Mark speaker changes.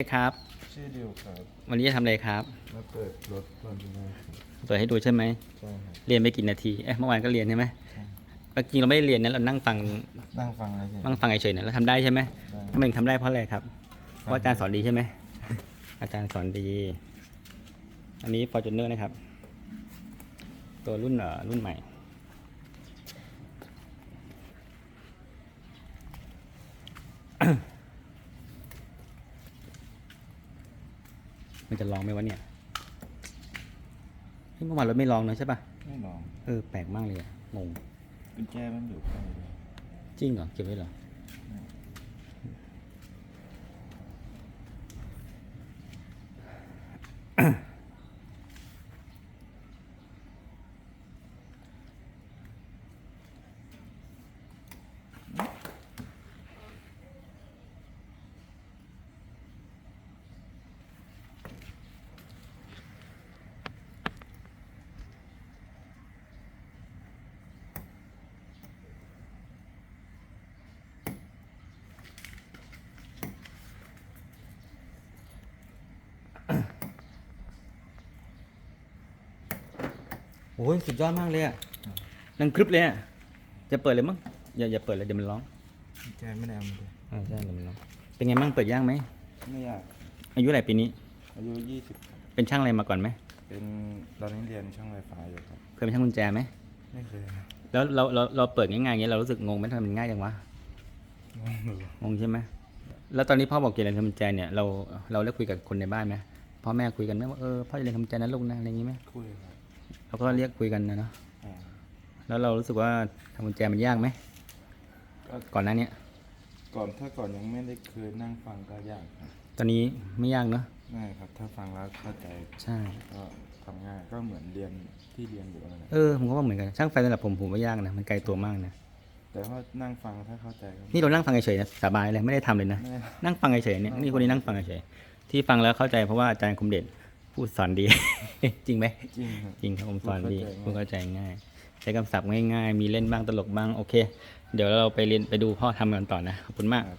Speaker 1: ครับ
Speaker 2: ชื่อดิวครับ
Speaker 1: วันนี้จะทำอะไรครับ
Speaker 2: มาเปิดรถตอนที่แรกครับ
Speaker 1: เปิดให้ดูใช่ไหม
Speaker 2: ใช่ครับ
Speaker 1: เรียนไปกี่นาทีเอ๊ะเมื่อวานก็เรียนใช่ไหม
Speaker 2: ใช่
Speaker 1: เมื่อกี้เราไม่ได้เรียนนะเรานั่งฟัง
Speaker 2: นั่งฟังอะไรเฉย
Speaker 1: นั่งฟังเฉยๆนะเราทำได้ใช่ไหม
Speaker 2: ได้
Speaker 1: ทำไมถึงทำได้เพราะอะไรครับเพราะอาจารย์สอนดีใช่ไหมอาจารย์สอนดี อันนี้ Fortuner นะครับ ตัวรุ่นเอ่อรุ่นใหม่ มันจะลองไหมวะเนี่ยเฮ้ยเมื่อวานเราไม่ลองเนอะใช่ปะ
Speaker 2: ไม่ลอง
Speaker 1: เออแปลกมากเลยอะงง
Speaker 2: กุญแจมันอยู่ข้างใน
Speaker 1: จริงเหรอเก็บไว้เหรอ โอ้ยสุดยอดมากเลยอะนังคลิปเลยอะจะเปิดเลยมั้งอย่าอย่าเปิดเลยเดี๋ยวมันร้อง
Speaker 2: กุญแจไม่ได้เอามาเลย
Speaker 1: อ่าใช่เดี๋ยวมันร้องเป็นไงบ้างเปิดยากไหม
Speaker 2: ไม่อยาก
Speaker 1: อายุเท่าไหร่ปีนี้
Speaker 2: อายุยี่สิบ
Speaker 1: เป็นช่างอะไรมาก่อนไหม
Speaker 2: เป็นตอนนี้เรียนช่างไฟฟ้าอยู่ครับ
Speaker 1: เคยเป็นช่างกุญแจไหม
Speaker 2: ไม่เคยครับ
Speaker 1: แล้วเราเราเราเปิดง่ายๆอย่างเงี้ยเรารู้สึกงงไหมทำไมมันง่ายจังวะ
Speaker 2: งงอยู่
Speaker 1: งงใช่ไหมแล้วตอนนี้พ่อบอกเกี่ยวกับเรียนทำกุญแจเนี่ยเราเราได้คุยกับคนในบ้านไหมพ่อแม่คุยกันไหมว่าเออพ่อจะเรียนทำกุญแจนะลูกนะอะไรอย่างงี้ไหม
Speaker 2: คุยครับ
Speaker 1: เราก็เรียกคุยกันนะเนาะ
Speaker 2: อ่า
Speaker 1: แล้วเรารู้สึกว่าทำกุญแจมันยากไหม
Speaker 2: ก็
Speaker 1: ก่อนหน้าเนี้ย
Speaker 2: ก่อนถ้าก่อนยังไม่ได้เคยนั่งฟังก็ยากครับ
Speaker 1: ตอนนี้ไม่ยากเนาะ
Speaker 2: ง่ายครับ ถ้าฟังแล้วเข้าใจ
Speaker 1: ใช่
Speaker 2: ก็ทำง่ายก็เหมือนเรียนที่เรียนอยู่นั่นแหละ
Speaker 1: เออผมก็ว่าเหมือนกันช่างไฟสำหรับผมผมว่ายากนะมันไกลตัวมากนะ
Speaker 2: แต่ว่านั่งฟังถ้าเข้าใจก็
Speaker 1: นี่เรานั่งฟังเฉยๆนะสบายเลยไม่ได้ทำเลยนะ
Speaker 2: ไม่ได้
Speaker 1: นั่งฟังเฉยๆเนี่ยนี่คนนี้นั่งฟังเฉยๆที่ฟังแล้วเข้าใจเพราะว่าอาจารย์คมเด่น พูดสอนดี จริงไหม
Speaker 2: จริงครับ
Speaker 1: จริงครับผมสอนดี
Speaker 2: พู
Speaker 1: พูด
Speaker 2: ดเข้า
Speaker 1: เข้า
Speaker 2: ใจ
Speaker 1: ใจ
Speaker 2: ง่าย
Speaker 1: ง่าย ใช้คำศัพท์ง่ายๆ มีเล่นบ้างตลกบ้างโอเค เดี๋ยวเราไปเรียนไปดูพ่อทำกันต่อนะขอบคุณมาก
Speaker 2: ครับ